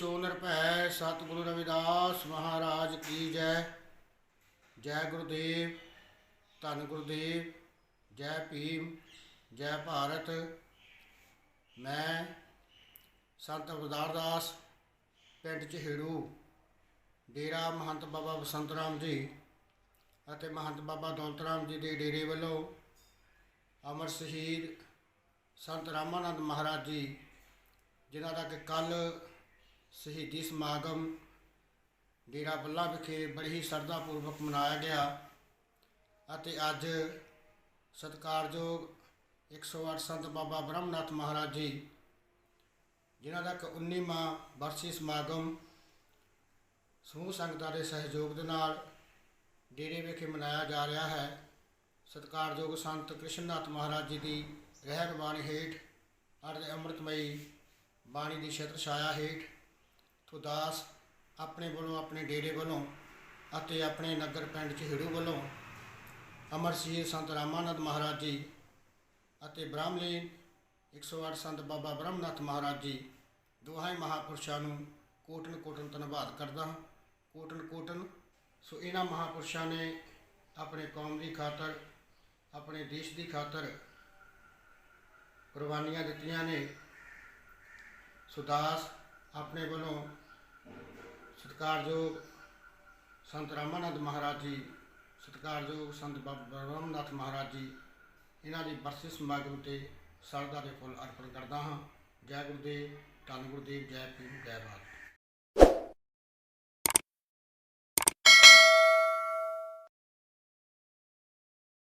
ਸੋ ਨਿਰਭੈ ਸਤਿਗੁਰੂ ਰਵਿਦਾਸ ਮਹਾਰਾਜ ਕੀ ਜੈ। ਜੈ ਗੁਰਦੇਵ, ਧੰਨ ਗੁਰਦੇਵ, ਜੈ ਭੀਮ, ਜੈ ਭਾਰਤ। ਮੈਂ ਸੰਤ ਅਵਤਾਰ ਪਿੰਡ ਚਹੇੜੂ, ਡੇਰਾ ਮਹੰਤ ਬਾਬਾ ਬਸੰਤ ਰਾਮ ਜੀ ਅਤੇ ਮਹੰਤ ਬਾਬਾ ਦੌਲਤ ਰਾਮ ਜੀ ਦੇ ਡੇਰੇ ਵੱਲੋਂ ਅਮਰ ਸ਼ਹੀਦ ਸੰਤ ਰਾਮਾਨੰਦ ਮਹਾਰਾਜ ਜੀ, ਜਿਨ੍ਹਾਂ ਦਾ ਕਿ ਕੱਲ ਸ਼ਹੀਦੀ ਸਮਾਗਮ ਡੇਰਾ ਬੱਲਾ ਵਿਖੇ ਬੜੀ ਹੀ ਸ਼ਰਧਾ ਪੂਰਵਕ ਮਨਾਇਆ ਗਿਆ ਅਤੇ ਅੱਜ ਸਤਿਕਾਰਯੋਗ 108 ਸੰਤ ਬਾਬਾ ਬ੍ਰਹਮਨਾਥ ਮਹਾਰਾਜ ਜੀ, ਜਿਨ੍ਹਾਂ ਦਾ ਕਿ 19ਵਾਂ ਵਰਸੀ ਸਮਾਗਮ ਸਮੂਹ ਸੰਗਤਾਂ ਦੇ ਸਹਿਯੋਗ ਦੇ ਨਾਲ ਡੇਰੇ ਵਿਖੇ ਮਨਾਇਆ ਜਾ ਰਿਹਾ ਹੈ। ਸਤਿਕਾਰਯੋਗ ਸੰਤ ਕ੍ਰਿਸ਼ਨਨਾਥ ਮਹਾਰਾਜ ਜੀ ਦੀ ਰਹਿਣ ਹੇਠ ਅਤੇ ਅੰਮ੍ਰਿਤਮਈ ਬਾਣੀ ਦੀ ਛਤਰ ਛਾਇਆ ਹੇਠ ਤੁਦਾਸ ਆਪਣੇ ਵੱਲੋਂ, ਆਪਣੇ ਡੇਰੇ ਵੱਲੋਂ ਅਤੇ ਆਪਣੇ ਨਗਰ ਪਿੰਡ ਚਿਹੜੂ ਵੱਲੋਂ ਅਮਰਸੀਰ ਸੰਤ ਰਾਮਾਨੰਦ ਮਹਾਰਾਜ ਜੀ ਅਤੇ ਬ੍ਰਾਹਮਲੀਨ 108 ਸੰਤ ਬਾਬਾ ਬ੍ਰਹਮਨਾਥ ਮਹਾਰਾਜ ਜੀ, ਦੋਹਾਂ ਹੀ ਮਹਾਪੁਰਸ਼ਾਂ ਨੂੰ ਕੋਟਨ ਕੋਟਨ ਧੰਨਵਾਦ ਕਰਦਾ ਹਾਂ। ਕੋਟਨ ਕੋਟਨ, ਸੋ ਇਹਨਾਂ ਮਹਾਪੁਰਸ਼ਾਂ ਨੇ ਆਪਣੇ ਕੌਮ ਦੀ ਖਾਤਰ, ਆਪਣੇ ਦੇਸ਼ ਦੀ ਖਾਤਰ ਕੁਰਬਾਨੀਆਂ ਦਿੱਤੀਆਂ ਨੇ। ਸੁਦਾਸ ਆਪਣੇ ਵੱਲੋਂ ਸਤਿਕਾਰਯੋਗ ਸੰਤ ਰਾਮਾਨੰਦ ਮਹਾਰਾਜ ਜੀ, ਸਤਿਕਾਰਯੋਗ ਸੰਤ ਬਾਬਾ ਬ੍ਰਹਮਨਾਥ ਮਹਾਰਾਜ ਜੀ, ਇਹਨਾਂ ਦੀ ਬਰਸੀ ਸਮਾਗਮ ਤੇ ਸਰਦਾ ਦੇ ਫੁੱਲ ਅਰਪਣ ਕਰਦਾ ਹਾਂ। ਜੈ ਗੁਰਦੇਵ, ਧੰਨ ਗੁਰਦੇਵ, ਜੈ ਭੀਮ, ਜੈ ਭਾਰਤ।